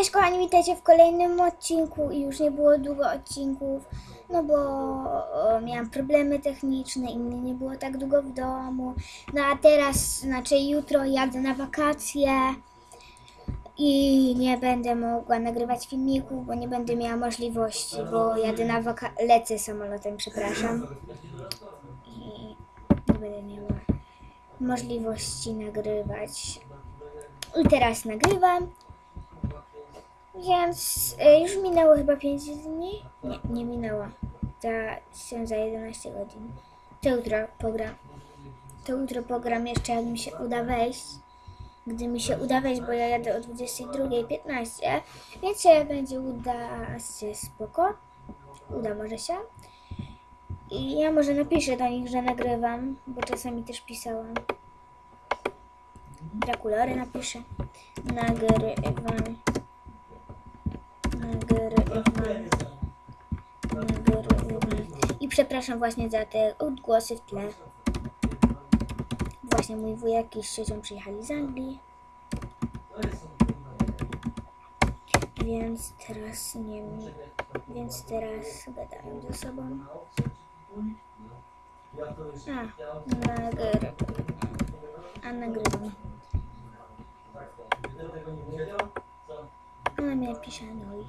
Cześć kochani, witajcie w kolejnym odcinku i już nie było długo odcinków, no bo o, miałam problemy techniczne i mnie nie było tak długo w domu. No a teraz, znaczy jutro jadę na wakacje i nie będę mogła nagrywać filmików, bo nie będę miała możliwości, bo jadę na wakacje, lecę samolotem, przepraszam. I nie będę miała możliwości nagrywać. I teraz nagrywam. Więc y, już minęło chyba 5 dni? Nie, nie minęło. Za, za 11 godzin. To jutro pogram. To jutro pogram jeszcze jak mi się uda wejść. Gdy mi się uda wejść, bo ja jadę o 22.15, więc się będzie uda się spoko. Uda może się. I ja może napiszę do nich, że nagrywam, bo czasami też pisałam. Drakulory napiszę. Nagrywam. I przepraszam właśnie za te odgłosy w tle. Właśnie mój wujek i z ciocią przyjechali z Anglii. Więc teraz nie Więc teraz gadają ze sobą. A, nagry... A nagrywam. Ona mnie pisze no i...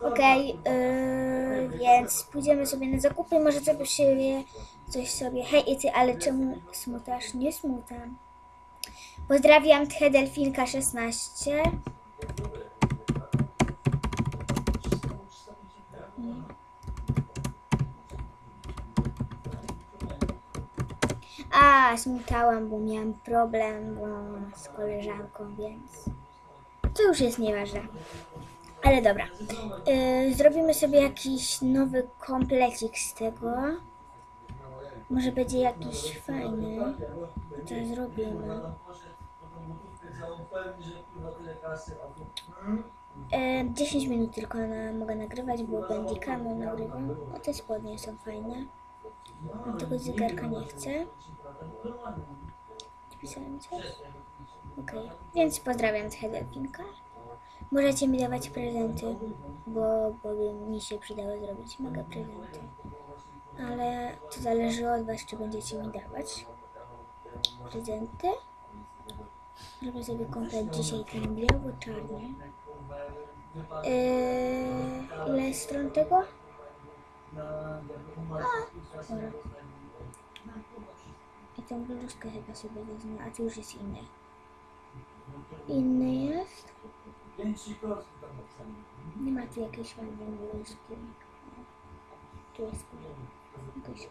Okej, yy, więc pójdziemy sobie na zakupy, może sobie siebie coś sobie. Hej, i ty, ale czemu smutasz? Nie smutam. Pozdrawiam Tche Delfinka 16. A, smutałam, bo miałam problem bo z koleżanką, więc to już jest nieważne. Ale dobra. Yy, zrobimy sobie jakiś nowy komplecik z tego. Może będzie jakiś fajny. To zrobimy. E, 10 minut tylko na, mogę nagrywać, bo bandikamy nagrywam. O, te spodnie są fajne. Tego zegarka nie chcę. Pisałem coś? Okej, więc pozdrawiam Hedelfinka. Możecie mi dawać prezenty, bo, bo by mi się przydało zrobić mega prezenty. Ale to zależy od Was, czy będziecie mi dawać prezenty. Zrobię sobie komplet dzisiaj ten biało-czarny. Yy, ile stron tego? I tą bluzkę chyba sobie wezmę, a tu już jest inny. Inny jest? Nie ma tu jakiejś fajnej bluzki. Tu jest jakaś.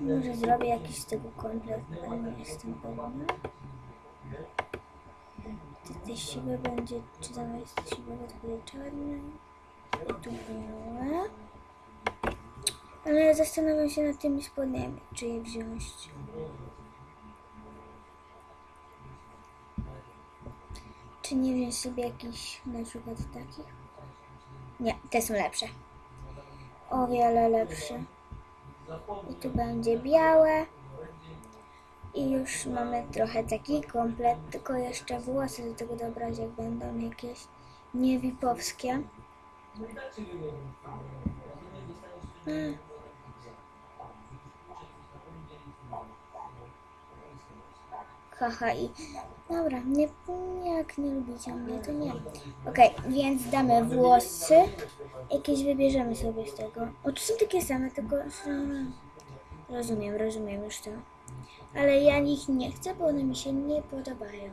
Może zrobię jakiś z tego komplet, ale nie jestem pewna. Te siwe będzie, czy zamiast to będzie czarne. Tu białe. Ale zastanawiam się nad tymi spodniami, czy je wziąć. Czy nie wziąć sobie jakichś na przykład takich? Nie, te są lepsze. O wiele lepsze. I tu będzie białe. I już mamy trochę taki komplet, tylko jeszcze włosy do tego dobrać, jak będą jakieś niewipowskie. Mm. Haha i dobra, nie, jak nie lubicie mnie, to nie. Okej, więc damy włosy. Jakieś wybierzemy sobie z tego. O, tu są takie same, tylko. Rozumiem, rozumiem już to. Ale ja ich nie chcę, bo one mi się nie podobają.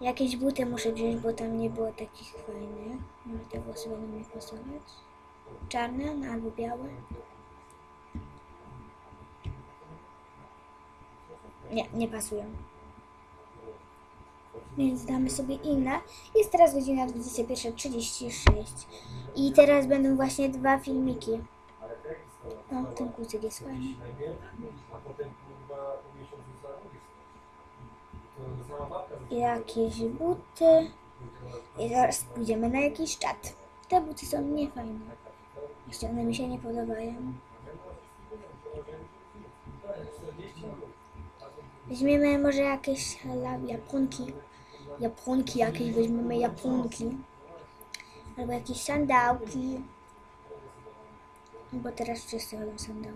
Jakieś buty muszę wziąć, bo tam nie było takich fajnych. Może te włosy będą mi pasować. Czarne no, albo białe. Nie, nie pasują. więc damy sobie inne. Jest teraz godzina 21.36 i teraz będą właśnie dwa filmiki. O, ten kucyk jest fajny. Jakieś buty. I zaraz pójdziemy na jakiś czat. Te buty są niefajne. Jeszcze one mi się nie podobają. Weźmiemy może jakieś japonki. Japonki jakieś, weźmiemy japonki. Albo jakieś sandałki. Bo teraz wszyscy chodzą sandały.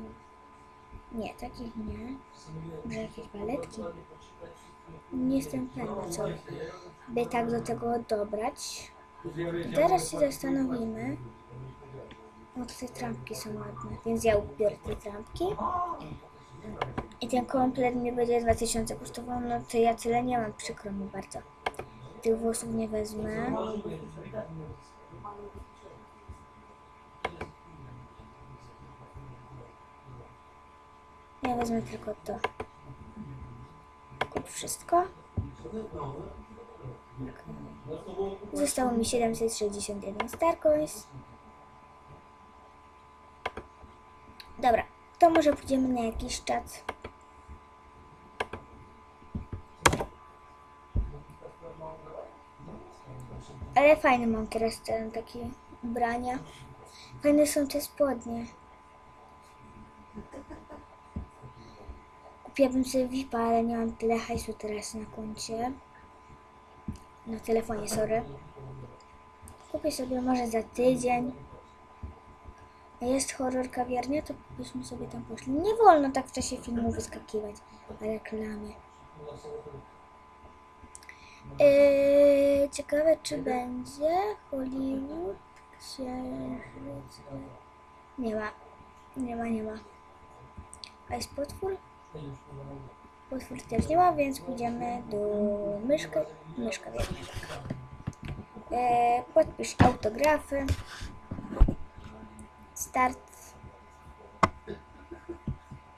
Nie, takich nie. Może jakieś baletki. Nie jestem pewna, co by tak do tego dobrać. Teraz się zastanowimy. O, te trampki są ładne, więc ja ubiorę te trampki. I ten komplet mnie będzie 2000 kosztował, no to ja tyle nie mam, przykro mi bardzo. Tych włosów nie wezmę. Ja wezmę tylko to. Kup wszystko. Zostało mi 761 Starcoins. Dobra, to może pójdziemy na jakiś czat. Ale fajny mam teraz ten taki ubrania. Fajne są te spodnie. Kupiłabym sobie VIP-a, ale nie mam tyle hajsu teraz na koncie. Na telefonie, sorry. Kupię sobie może za tydzień. Jest horror kawiarnia, to byśmy sobie tam poszli. Nie wolno tak w czasie filmu wyskakiwać w reklamie. Yy, ciekawe, czy będzie Hollywood Księżyc. Nie ma. Nie ma, nie ma. A jest potwór? Potwór też nie ma, więc pójdziemy do myszka. Myszka, wiem. E, podpisz autografy. Start.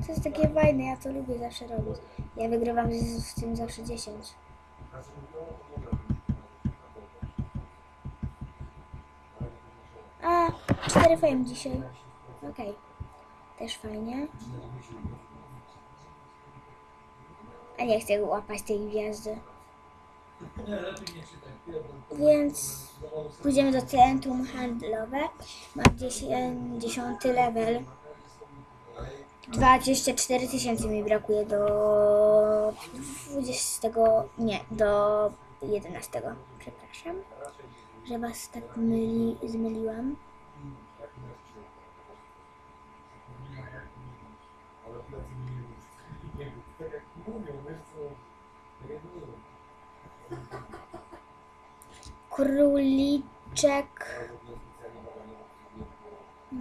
To jest takie fajne, ja to lubię zawsze robić. Ja wygrywam z, z tym zawsze 10. A, 4 fame dzisiaj. Okej. Też fajnie. A nie chcę łapać tej gwiazdy. Więc pójdziemy do centrum handlowe. Mam 10, 10 level. 24 tysięcy mi brakuje do 20. Nie, do 11. Przepraszam, że was tak myli, zmyliłam. Króliczek.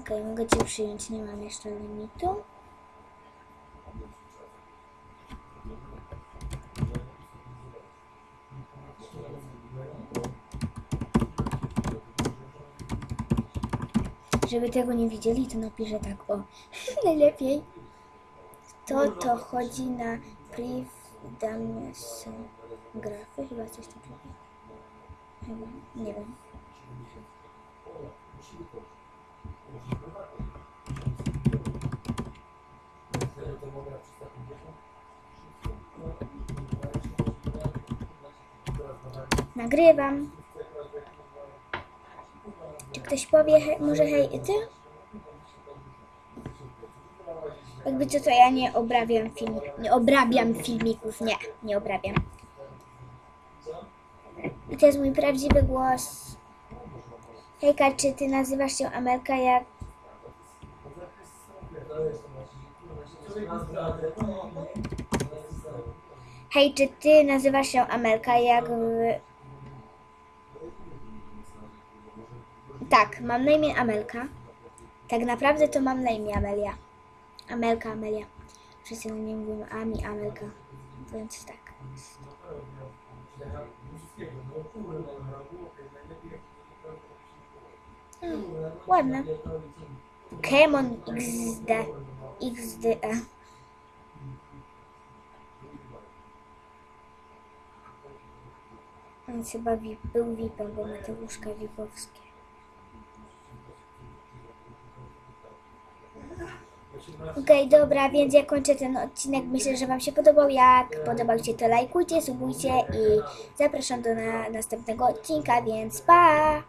Okej, mogę cię przyjąć, nie mam jeszcze limitu. Żeby tego nie widzieli, to napiszę tak o. Najlepiej. To to chodzi na priv grafy, chyba coś takiego. Chyba, nie wiem. Nagrywam. Czy ktoś powie, może hej, ty? Jakby co, to ja nie obrabiam film, nie obrabiam filmików, nie, nie obrabiam. I to jest mój prawdziwy głos. Hejka, czy ty nazywasz się Amelka jak... Hej, czy ty nazywasz się Amelka jak. Tak, mam na imię Amelka. Tak naprawdę to mam na imię Amelia. Amelka, Amelia. Wszyscy na mnie mówią Ami, Amelka. Więc tak. Mm, ładne. Pokémon XD. XDE. On chyba był VIPem, bo Mateuszka VIPowskie. Okej, dobra, więc ja kończę ten odcinek. Myślę, że Wam się podobał. Jak podobał się, to lajkujcie, subujcie i zapraszam do na następnego odcinka, więc pa!